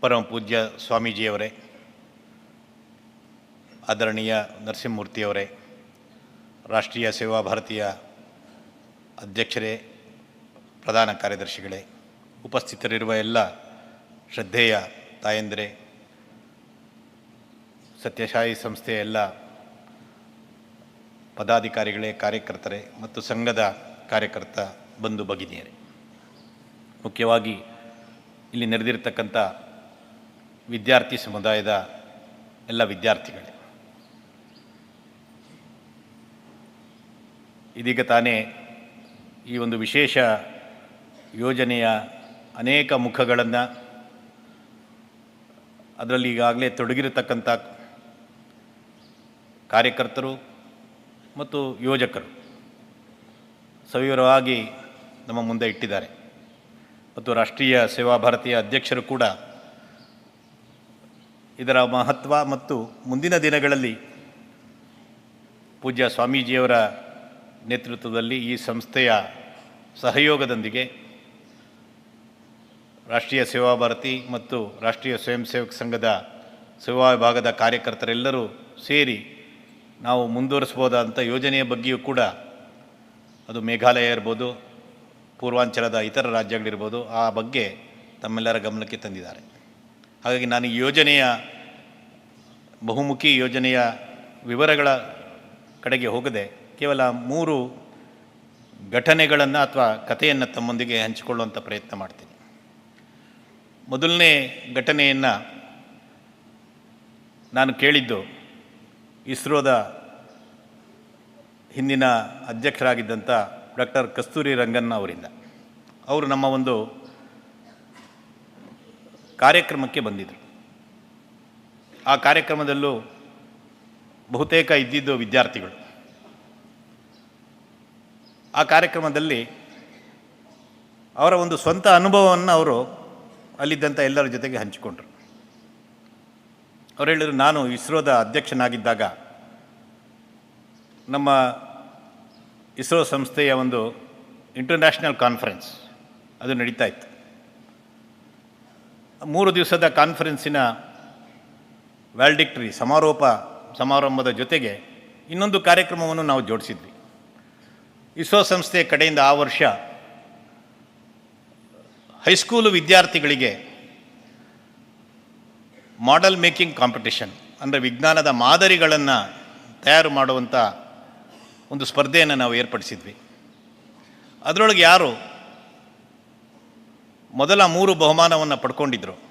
ಪರಮ ಪೂಜ್ಯ ಸ್ವಾಮೀಜಿಯವರೇ, ಆದರಣೀಯ ನರಸಿಂಹಮೂರ್ತಿಯವರೇ, ರಾಷ್ಟ್ರೀಯ ಸೇವಾ ಭಾರತೀಯ ಅಧ್ಯಕ್ಷರೇ, ಪ್ರಧಾನ ಕಾರ್ಯದರ್ಶಿಗಳೇ, ಉಪಸ್ಥಿತರಿರುವ ಎಲ್ಲ ಶ್ರದ್ಧೇಯ ತಾಯಂದಿರೆ ಸತ್ಯಶಾಹಿ ಸಂಸ್ಥೆಯ ಎಲ್ಲ ಪದಾಧಿಕಾರಿಗಳೇ, ಕಾರ್ಯಕರ್ತರೇ ಮತ್ತು ಸಂಘದ ಕಾರ್ಯಕರ್ತ ಬಂಧು ಭಗಿನಿಯರೇ. ಮುಖ್ಯವಾಗಿ ಇಲ್ಲಿ ನೆರೆದಿರ್ತಕ್ಕಂಥ ವಿದ್ಯಾರ್ಥಿ ಸಮುದಾಯದ ಎಲ್ಲ ವಿದ್ಯಾರ್ಥಿಗಳೇ. ಇದೀಗ ತಾನೇ ಈ ಒಂದು ವಿಶೇಷ ಯೋಜನೆಯ ಅನೇಕ ಮುಖಗಳನ್ನು ಅದರಲ್ಲಿ ಈಗಾಗಲೇ ತೊಡಗಿರತಕ್ಕಂಥ ಕಾರ್ಯಕರ್ತರು ಮತ್ತು ಯೋಜಕರು ಸವಿವರವಾಗಿ ನಮ್ಮ ಮುಂದೆ ಇಟ್ಟಿದ್ದಾರೆ. ಮತ್ತು ರಾಷ್ಟ್ರೀಯ ಸೇವಾ ಭಾರತೀಯ ಅಧ್ಯಕ್ಷರು ಕೂಡ ಇದರ ಮಹತ್ವ ಮತ್ತು ಮುಂದಿನ ದಿನಗಳಲ್ಲಿ ಪೂಜ್ಯ ಸ್ವಾಮೀಜಿಯವರ ನೇತೃತ್ವದಲ್ಲಿ ಈ ಸಂಸ್ಥೆಯ ಸಹಯೋಗದೊಂದಿಗೆ ರಾಷ್ಟ್ರೀಯ ಸೇವಾ ಭಾರತಿ ಮತ್ತು ರಾಷ್ಟ್ರೀಯ ಸ್ವಯಂ ಸೇವಕ ಸಂಘದ ಸೇವಾ ವಿಭಾಗದ ಕಾರ್ಯಕರ್ತರೆಲ್ಲರೂ ಸೇರಿ ನಾವು ಮುಂದುವರಿಸ್ಬೋದಾದಂಥ ಯೋಜನೆಯ ಬಗ್ಗೆಯೂ ಕೂಡ ಅದು ಮೇಘಾಲಯ ಇರ್ಬೋದು, ಪೂರ್ವಾಂಚಲದ ಇತರ ರಾಜ್ಯಗಳಿರ್ಬೋದು, ಆ ಬಗ್ಗೆ ತಮ್ಮೆಲ್ಲರ ಗಮನಕ್ಕೆ ತಂದಿದ್ದಾರೆ. ಹಾಗಾಗಿ ನಾನು ಯೋಜನೆಯ, ಬಹುಮುಖಿ ಯೋಜನೆಯ ವಿವರಗಳ ಕಡೆಗೆ ಹೋಗದೆ ಕೇವಲ ಮೂರು ಘಟನೆಗಳನ್ನು ಅಥವಾ ಕಥೆಯನ್ನು ತಮ್ಮೊಂದಿಗೆ ಹಂಚಿಕೊಳ್ಳುವಂಥ ಪ್ರಯತ್ನ ಮಾಡ್ತೀನಿ. ಮೊದಲನೇ ಘಟನೆಯನ್ನು ನಾನು ಕೇಳಿದ್ದು ಇಸ್ರೋದ ಹಿಂದಿನ ಅಧ್ಯಕ್ಷರಾಗಿದ್ದಂಥ ಡಾಕ್ಟರ್ ಕಸ್ತೂರಿ ರಂಗನ್ನ ಅವರಿಂದ. ಅವರು ನಮ್ಮ ಒಂದು ಕಾರ್ಯಕ್ರಮಕ್ಕೆ ಬಂದಿದ್ದರು ಆ ಕಾರ್ಯಕ್ರಮದಲ್ಲೂ ಬಹುತೇಕ ಇದ್ದಿದ್ದು ವಿದ್ಯಾರ್ಥಿಗಳು. ಆ ಕಾರ್ಯಕ್ರಮದಲ್ಲಿ ಅವರ ಒಂದು ಸ್ವಂತ ಅನುಭವವನ್ನು ಅವರು ಅಲ್ಲಿದ್ದಂಥ ಎಲ್ಲರ ಜೊತೆಗೆ ಹಂಚಿಕೊಂಡರು. ಅವರು ಹೇಳಿದರು, ನಾನು ಇಸ್ರೋದ ಅಧ್ಯಕ್ಷನಾಗಿದ್ದಾಗ ನಮ್ಮ ಇಸ್ರೋ ಸಂಸ್ಥೆಯ ಒಂದು ಇಂಟರ್ನ್ಯಾಷನಲ್ ಕಾನ್ಫರೆನ್ಸ್ ಅದು ನಡೀತಾ ಇತ್ತು. ಮೂರು ದಿವಸದ ಕಾನ್ಫರೆನ್ಸಿನ ವ್ಯಾಲ್ಡಿಕ್ಟ್ರಿ ಸಮಾರೋಪ ಸಮಾರಂಭದ ಜೊತೆಗೆ ಇನ್ನೊಂದು ಕಾರ್ಯಕ್ರಮವನ್ನು ನಾವು ಜೋಡಿಸಿದ್ವಿ. ಇಸ್ರೋ ಸಂಸ್ಥೆ ಕಡೆಯಿಂದ ಆ ವರ್ಷ ಹೈಸ್ಕೂಲು ವಿದ್ಯಾರ್ಥಿಗಳಿಗೆ ಮಾಡೆಲ್ ಮೇಕಿಂಗ್ ಕಾಂಪಿಟೇಷನ್ ಅಂದರೆ ವಿಜ್ಞಾನದ ಮಾದರಿಗಳನ್ನು ತಯಾರು ಮಾಡುವಂಥ ಒಂದು ಸ್ಪರ್ಧೆಯನ್ನು ನಾವು ಏರ್ಪಡಿಸಿದ್ವಿ. ಅದರೊಳಗೆ ಯಾರು ಮೊದಲ ಮೂರು ಬಹುಮಾನವನ್ನು ಪಡ್ಕೊಂಡಿದ್ದರು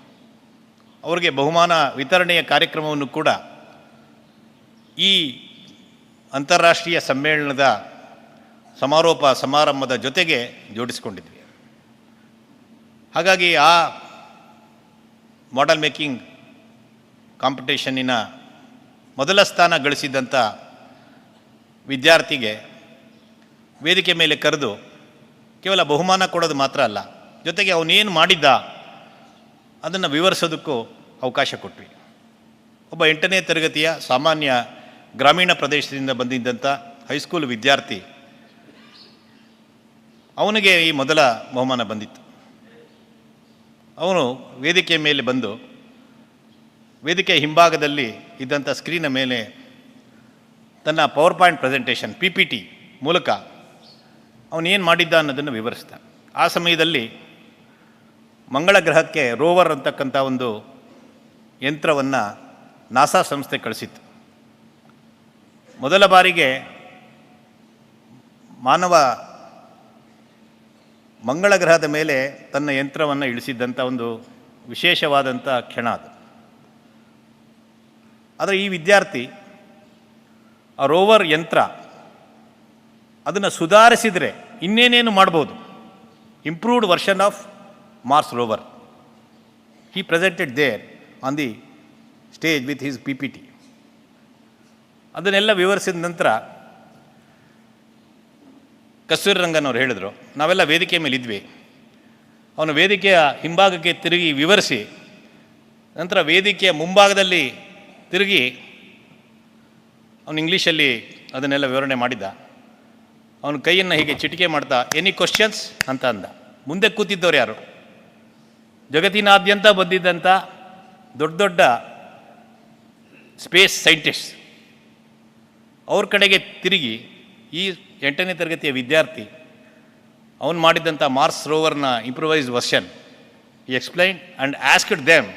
ಅವರಿಗೆ ಬಹುಮಾನ ವಿತರಣೆಯ ಕಾರ್ಯಕ್ರಮವನ್ನು ಕೂಡ ಈ ಅಂತಾರಾಷ್ಟ್ರೀಯ ಸಮ್ಮೇಳನದ ಸಮಾರೋಪ ಸಮಾರಂಭದ ಜೊತೆಗೆ ಜೋಡಿಸಿಕೊಂಡಿದ್ವಿ. ಹಾಗಾಗಿ ಆ ಮಾಡೆಲ್ ಮೇಕಿಂಗ್ ಕಾಂಪಿಟೇಷನ್ನಿನ ಮೊದಲ ಸ್ಥಾನ ಗಳಿಸಿದ್ದಂಥ ವಿದ್ಯಾರ್ಥಿಗೆ ವೇದಿಕೆ ಮೇಲೆ ಕರೆದು ಕೇವಲ ಬಹುಮಾನ ಕೊಡೋದು ಮಾತ್ರ ಅಲ್ಲ ಜೊತೆಗೆ ಅವನೇನು ಮಾಡಿದ್ದ, ಅದನ್ನು ವಿವರಿಸೋದಕ್ಕೂ ಅವಕಾಶ ಕೊಟ್ವಿ. ಒಬ್ಬ ಎಂಟನೇ ತರಗತಿಯ ಸಾಮಾನ್ಯ ಗ್ರಾಮೀಣ ಪ್ರದೇಶದಿಂದ ಬಂದಿದ್ದಂಥ ಹೈಸ್ಕೂಲ್ ವಿದ್ಯಾರ್ಥಿ. ಅವನಿಗೆ ಈ ಮೊದಲ ಬಹುಮಾನ ಬಂದಿತ್ತು. ಅವನು ವೇದಿಕೆ ಮೇಲೆ ಬಂದು, ವೇದಿಕೆ ಹಿಂಭಾಗದಲ್ಲಿ ಇದ್ದಂಥ ಸ್ಕ್ರೀನ ಮೇಲೆ ತನ್ನ power point presentation P P T ಮೂಲಕ ಅವನೇನು ಮಾಡಿದ್ದ ಅನ್ನೋದನ್ನು ವಿವರಿಸ್ದ. ಆ ಸಮಯದಲ್ಲಿ ಮಂಗಳ ಗ್ರಹಕ್ಕೆ ರೋವರ್ ಅಂತಕ್ಕಂಥ ಒಂದು ಯಂತ್ರವನ್ನು ನಾಸಾ ಸಂಸ್ಥೆ ಕಳಿಸಿತ್ತು. ಮೊದಲ ಬಾರಿಗೆ ಮಾನವ ಮಂಗಳ ಗ್ರಹದ ಮೇಲೆ ತನ್ನ ಯಂತ್ರವನ್ನು ಇಳಿಸಿದ್ದಂಥ ಒಂದು ವಿಶೇಷವಾದಂಥ ಕ್ಷಣ ಅದು. ಆದರೆ ಈ ವಿದ್ಯಾರ್ಥಿ ಆ ರೋವರ್ ಯಂತ್ರ ಅದನ್ನು ಸುಧಾರಿಸಿದರೆ ಇನ್ನೇನೇನು ಮಾಡ್ಬೋದು? Improved version of he presented there on the stage with his P P T ಅದನ್ನೆಲ್ಲ ವಿವರಿಸಿದ ನಂತರ ಕಸ್ತೂರಿ ರಂಗನ್ ಅವ್ರು ಹೇಳಿದರು, ನಾವೆಲ್ಲ ವೇದಿಕೆ ಮೇಲೆ ಇದ್ವಿ. ಅವನು ವೇದಿಕೆಯ ಹಿಂಭಾಗಕ್ಕೆ ತಿರುಗಿ ವಿವರಿಸಿ, ನಂತರ ವೇದಿಕೆಯ ಮುಂಭಾಗದಲ್ಲಿ ತಿರುಗಿ ಅವನು ಇಂಗ್ಲೀಷಲ್ಲಿ ಅದನ್ನೆಲ್ಲ ವಿವರಣೆ ಮಾಡಿದ್ದ ಅವನ ಕೈಯನ್ನು ಹೀಗೆ ಚಿಟಿಕೆ ಮಾಡ್ತಾ ಎನಿ ಕ್ವಶನ್ಸ್ ಅಂತ ಅಂದ. ಮುಂದೆ ಕೂತಿದ್ದವ್ರು ಯಾರು? ಜಗತ್ತಿನಾದ್ಯಂತ ಬಂದಿದ್ದಂಥ ದೊಡ್ಡ ದೊಡ್ಡ ಸ್ಪೇಸ್ ಸೈಂಟಿಸ್ಟ್ ಅವ್ರ ಕಡೆಗೆ ತಿರುಗಿ ಈ ಎಂಟನೇ ತರಗತಿಯ ವಿದ್ಯಾರ್ಥಿ, ಅವನು ಮಾಡಿದ್ದಂಥ ಮಾರ್ಸ್ ರೋವರ್ನ ಇಂಪ್ರೂವೈಸ್ ವರ್ಷನ್ ಈ explain and asked them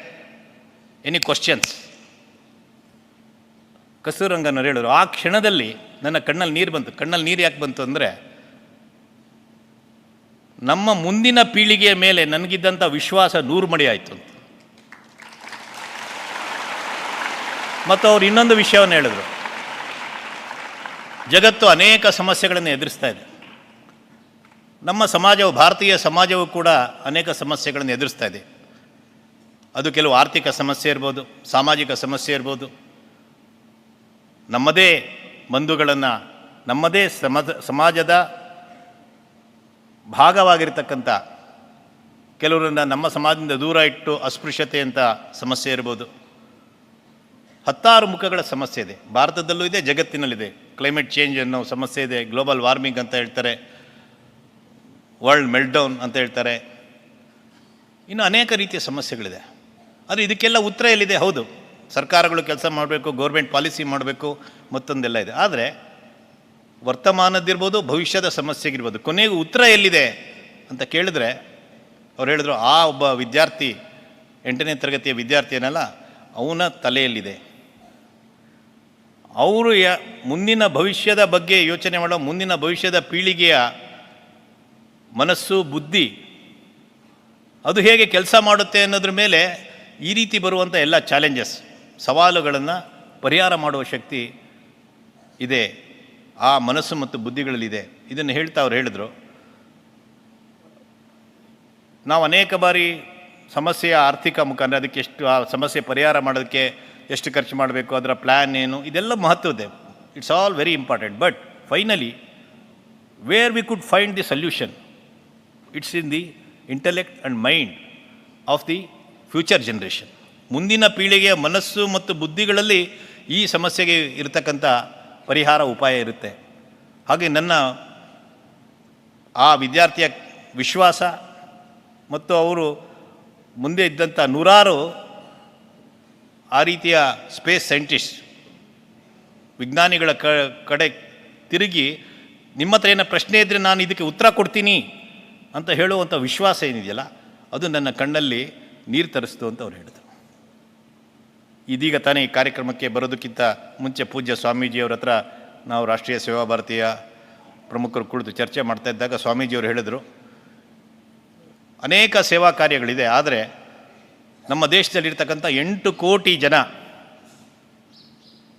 any questions ಕಸ್ತೂರಂಗನವ್ರು ಹೇಳಿದ್ರು ಆ ಕ್ಷಣದಲ್ಲಿ ನನ್ನ ಕಣ್ಣಲ್ಲಿ ನೀರು ಬಂತು. ಕಣ್ಣಲ್ಲಿ ನೀರು ಯಾಕೆ ಬಂತು ಅಂದರೆ ನಮ್ಮ ಮುಂದಿನ ಪೀಳಿಗೆಯ ಮೇಲೆ ನನಗಿದ್ದಂಥ ವಿಶ್ವಾಸ ನೂರು ಮಡಿ ಆಯಿತು ಅಂತ. ಮತ್ತು ಅವ್ರು ಇನ್ನೊಂದು ವಿಷಯವನ್ನು ಹೇಳಿದರು. ಜಗತ್ತು ಅನೇಕ ಸಮಸ್ಯೆಗಳನ್ನು ಎದುರಿಸ್ತಾ ಇದೆ. ನಮ್ಮ ಸಮಾಜವು, ಭಾರತೀಯ ಸಮಾಜವು ಕೂಡ ಅನೇಕ ಸಮಸ್ಯೆಗಳನ್ನು ಎದುರಿಸ್ತಾ ಇದೆ. ಅದು ಕೆಲವು ಆರ್ಥಿಕ ಸಮಸ್ಯೆ ಇರ್ಬೋದು, ಸಾಮಾಜಿಕ ಸಮಸ್ಯೆ ಇರ್ಬೋದು. ನಮ್ಮದೇ ಬಂಧುಗಳನ್ನು, ನಮ್ಮದೇ ಸಮ, ಸಮಾಜದ ಭಾಗವಾಗಿರ್ತಕ್ಕಂಥ ಕೆಲವರನ್ನು ನಮ್ಮ ಸಮಾಜದಿಂದ ದೂರ ಇಟ್ಟು ಅಸ್ಪೃಶ್ಯತೆ ಅಂತ ಸಮಸ್ಯೆ ಇರ್ಬೋದು. ಹತ್ತಾರು ಮುಖಗಳ ಸಮಸ್ಯೆ ಇದೆ. ಭಾರತದಲ್ಲೂ ಇದೆ, ಜಗತ್ತಿನಲ್ಲಿದೆ. ಕ್ಲೈಮೇಟ್ ಚೇಂಜ್ ಅನ್ನೋ ಸಮಸ್ಯೆ ಇದೆ ಗ್ಲೋಬಲ್ ವಾರ್ಮಿಂಗ್ ಅಂತ ಹೇಳ್ತಾರೆ ವರ್ಲ್ಡ್ ಮೆಲ್ಟೌನ್ ಅಂತ ಹೇಳ್ತಾರೆ. ಇನ್ನು ಅನೇಕ ರೀತಿಯ ಸಮಸ್ಯೆಗಳಿದೆ. ಆದರೆ ಇದಕ್ಕೆಲ್ಲ ಉತ್ತರ ಎಲ್ಲಿದೆ? ಹೌದು. ಸರ್ಕಾರಗಳು ಕೆಲಸ ಮಾಡಬೇಕು ಗೌರ್ಮೆಂಟ್ ಪಾಲಿಸಿ ಮಾಡಬೇಕು, ಮತ್ತೊಂದೆಲ್ಲ ಇದೆ. ಆದರೆ ವರ್ತಮಾನದ್ದಿರ್ಬೋದು, ಭವಿಷ್ಯದ ಸಮಸ್ಯೆಗಿರ್ಬೋದು, ಕೊನೆಗೂ ಉತ್ತರ ಎಲ್ಲಿದೆ ಅಂತ ಕೇಳಿದ್ರೆ, ಅವ್ರು ಹೇಳಿದ್ರು, ಆ ಒಬ್ಬ ವಿದ್ಯಾರ್ಥಿ, ಎಂಟನೇ ತರಗತಿಯ ವಿದ್ಯಾರ್ಥಿ ಏನಲ್ಲ ಅವನ ತಲೆಯಲ್ಲಿದೆ. ಅವರು ಯ, ಮುಂದಿನ ಭವಿಷ್ಯದ ಬಗ್ಗೆ ಯೋಚನೆ ಮಾಡೋ, ಮುಂದಿನ ಭವಿಷ್ಯದ ಪೀಳಿಗೆಯ ಮನಸ್ಸು, ಬುದ್ಧಿ, ಅದು ಹೇಗೆ ಕೆಲಸ ಮಾಡುತ್ತೆ ಅನ್ನೋದ್ರ ಮೇಲೆ ಈ ರೀತಿ ಬರುವಂಥ ಎಲ್ಲ ಚಾಲೆಂಜಸ್ ಸವಾಲುಗಳನ್ನು ಪರಿಹಾರ ಮಾಡುವ ಶಕ್ತಿ ಇದೆ. ಆ ಮನಸ್ಸು ಮತ್ತು ಬುದ್ಧಿಗಳಲ್ಲಿದೆ. ಇದನ್ನು ಹೇಳ್ತಾ ಅವ್ರು ಹೇಳಿದರು. ನಾವು ಅನೇಕ ಬಾರಿ ಸಮಸ್ಯೆಯ ಆರ್ಥಿಕ ಮುಖಾಂತರ ಅದಕ್ಕೆ ಎಷ್ಟು, ಆ ಸಮಸ್ಯೆ ಪರಿಹಾರ ಮಾಡೋದಕ್ಕೆ ಎಷ್ಟು ಖರ್ಚು ಮಾಡಬೇಕು, ಅದರ ಪ್ಲ್ಯಾನ್ ಏನು, ಇದೆಲ್ಲ ಮಹತ್ವದೆ it's all very important but finally where we could find the solution it's in the intellect and mind of the future generation ಮುಂದಿನ ಪೀಳಿಗೆಯ ಮನಸ್ಸು ಮತ್ತು ಬುದ್ಧಿಗಳಲ್ಲಿ ಈ ಸಮಸ್ಯೆಗೆ ಇರತಕ್ಕಂಥ ಪರಿಹಾರ ಉಪಾಯ ಇರುತ್ತೆ. ಹಾಗೆ ನನ್ನ ಆ ವಿದ್ಯಾರ್ಥಿಯ ವಿಶ್ವಾಸ ಮತ್ತು ಅವರು ಮುಂದೆ ಇದ್ದಂಥ ನೂರಾರು ಆ ರೀತಿಯ ಸ್ಪೇಸ್ ಸೈಂಟಿಸ್ಟ್ ವಿಜ್ಞಾನಿಗಳ ಕ, ಕಡೆ ತಿರುಗಿ ನಿಮ್ಮ ಹತ್ರ ಏನೋ ಪ್ರಶ್ನೆ ಇದ್ದರೆ ನಾನು ಇದಕ್ಕೆ ಉತ್ತರ ಕೊಡ್ತೀನಿ ಅಂತ ಹೇಳುವಂಥ ವಿಶ್ವಾಸ ಏನಿದೆಯಲ್ಲ, ಅದು ನನ್ನ ಕಣ್ಣಲ್ಲಿ ನೀರು ತರಿಸ್ತು ಅಂತ ಅವ್ರು ಹೇಳಿದರು. ಇದೀಗ ತಾನೇ ಈ ಕಾರ್ಯಕ್ರಮಕ್ಕೆ ಬರೋದಕ್ಕಿಂತ ಮುಂಚೆ ಪೂಜ್ಯ ಸ್ವಾಮೀಜಿಯವ್ರ ಹತ್ರ ನಾವು ರಾಷ್ಟ್ರೀಯ ಸೇವಾ ಭಾರತೀಯ ಪ್ರಮುಖರು ಕುಳಿತು ಚರ್ಚೆ ಮಾಡ್ತಾ ಇದ್ದಾಗ ಸ್ವಾಮೀಜಿಯವರು ಹೇಳಿದರು, ಅನೇಕ ಸೇವಾ ಕಾರ್ಯಗಳಿದೆ, ಆದರೆ ನಮ್ಮ ದೇಶದಲ್ಲಿರ್ತಕ್ಕಂಥ ಎಂಟು ಕೋಟಿ ಜನ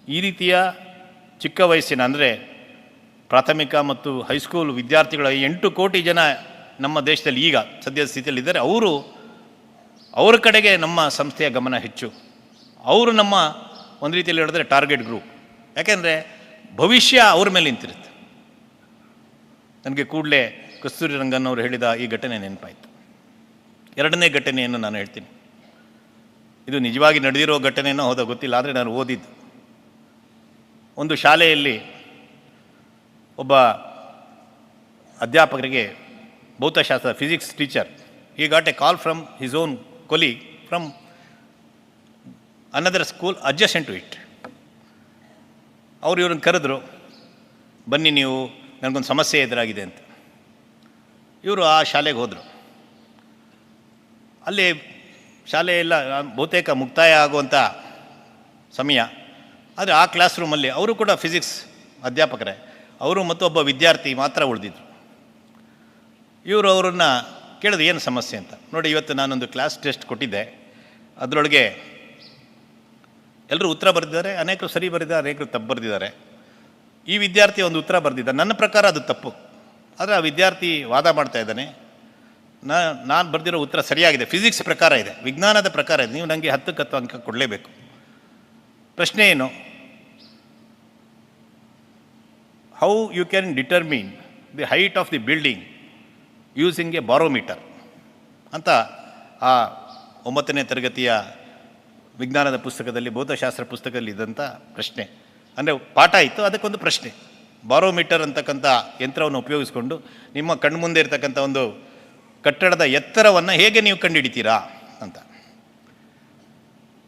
ಈ ರೀತಿಯ ಚಿಕ್ಕ ವಯಸ್ಸಿನ, ಅಂದರೆ ಪ್ರಾಥಮಿಕ ಮತ್ತು ಹೈಸ್ಕೂಲ್ ವಿದ್ಯಾರ್ಥಿಗಳ ಎಂಟು ಕೋಟಿ ಜನ ನಮ್ಮ ದೇಶದಲ್ಲಿ ಈಗ ಸದ್ಯದ ಸ್ಥಿತಿಯಲ್ಲಿದ್ದಾರೆ, ಅವರು ಅವರ ಕಡೆಗೆ ನಮ್ಮ ಸಂಸ್ಥೆಯ ಗಮನ ಹೆಚ್ಚು. ಅವರು ನಮ್ಮ ಒಂದು ರೀತಿಯಲ್ಲಿ ಹೇಳಿದ್ರೆ ಟಾರ್ಗೆಟ್ ಗ್ರೂಪ್. ಯಾಕೆಂದರೆ ಭವಿಷ್ಯ ಅವ್ರ ಮೇಲೆ ನಿಂತಿರುತ್ತೆ. ನನಗೆ ಕೂಡಲೇ ಕಸ್ತೂರಿ ರಂಗನ್ ಅವರು ಹೇಳಿದ ಈ ಘಟನೆ ನೆನಪಾಯಿತು. ಎರಡನೇ ಘಟನೆಯನ್ನು ನಾನು ಹೇಳ್ತೀನಿ. ಇದು ನಿಜವಾಗಿ ನಡೆದಿರೋ ಘಟನೆಯನ್ನು ಹೋದಾಗ ಗೊತ್ತಿಲ್ಲ, ಆದರೆ ನಾನು ಓದಿದ್ದು. ಒಂದು ಶಾಲೆಯಲ್ಲಿ ಒಬ್ಬ ಅಧ್ಯಾಪಕರಿಗೆ ಭೌತಶಾಸ್ತ್ರ physics teacher he got a call from his own colleague from another school adjacent to it ಅವರು ಇವ್ರನ್ನ ಕರೆದ್ರು, ಬನ್ನಿ ನೀವು, ನನಗೊಂದು ಸಮಸ್ಯೆ ಎದುರಾಗಿದೆ ಅಂತ. ಇವರು ಆ ಶಾಲೆಗೆ ಹೋದರು. ಅಲ್ಲಿ ಶಾಲೆಯೆಲ್ಲ ಬಹುತೇಕ ಮುಕ್ತಾಯ ಆಗುವಂಥ ಸಮಯ. ಆದರೆ ಆ ಕ್ಲಾಸ್ ರೂಮಲ್ಲಿ ಅವರು ಕೂಡ ಫಿಸಿಕ್ಸ್ ಅಧ್ಯಾಪಕರೇ. ಅವರು ಮತ್ತು ಒಬ್ಬ ವಿದ್ಯಾರ್ಥಿ ಮಾತ್ರ ಉಳಿದಿದ್ರು. ಇವರು ಅವರನ್ನು ಕೇಳಿದ್ರು, ಏನು ಸಮಸ್ಯೆ? ಅಂತ. ನೋಡಿ, ಇವತ್ತು ನಾನೊಂದು ಕ್ಲಾಸ್ ಟೆಸ್ಟ್ ಕೊಟ್ಟಿದ್ದೆ. ಅದರೊಳಗೆ ಎಲ್ಲರೂ ಉತ್ತರ ಬರೆದಿದ್ದಾರೆ, ಅನೇಕರು ಸರಿ ಬರೆದಿದ್ದಾರೆ, ಅನೇಕರು ತಪ್ಪು ಬರೆದಿದ್ದಾರೆ. ಈ ವಿದ್ಯಾರ್ಥಿ ಒಂದು ಉತ್ತರ ಬರೆದಿದ್ದ ನನ್ನ ಪ್ರಕಾರ ಅದು ತಪ್ಪು. ಆದರೆ ಆ ವಿದ್ಯಾರ್ಥಿ ವಾದ ಮಾಡ್ತಾ ಇದ್ದಾನೆ. ನಾನು ಬರೆದಿರೋ ಉತ್ತರ ಸರಿಯಾಗಿದೆ. ಫಿಸಿಕ್ಸ್ ಪ್ರಕಾರ ಇದೆ. ವಿಜ್ಞಾನದ ಪ್ರಕಾರ ಇದೆ. ನೀವು ನನಗೆ ಹತ್ತಕ್ಕೆ ಹತ್ತು ಅಂಕ ಕೊಡಲೇಬೇಕು. ಪ್ರಶ್ನೆ ಏನು? How you can determine the height of the building using a barometer ಅಂತ ಆ ಒಂಬತ್ತನೇ ತರಗತಿಯ ವಿಜ್ಞಾನದ ಪುಸ್ತಕದಲ್ಲಿ, ಭೌತಶಾಸ್ತ್ರ ಪುಸ್ತಕದಲ್ಲಿ ಇದ್ದಂಥ ಪ್ರಶ್ನೆ. ಅಂದರೆ ಪಾಠ ಇತ್ತು, ಅದಕ್ಕೊಂದು ಪ್ರಶ್ನೆ. ಬಾರೋಮೀಟರ್ ಅಂತಕ್ಕಂಥ ಯಂತ್ರವನ್ನು ಉಪಯೋಗಿಸ್ಕೊಂಡು, ನಿಮ್ಮ ಕಣ್ಮುಂದೆ ಇರತಕ್ಕಂಥ ಒಂದು ಕಟ್ಟಡದ ಎತ್ತರವನ್ನು ಹೇಗೆ ನೀವು ಕಂಡುಹಿಡಿತೀರಾ ಅಂತ.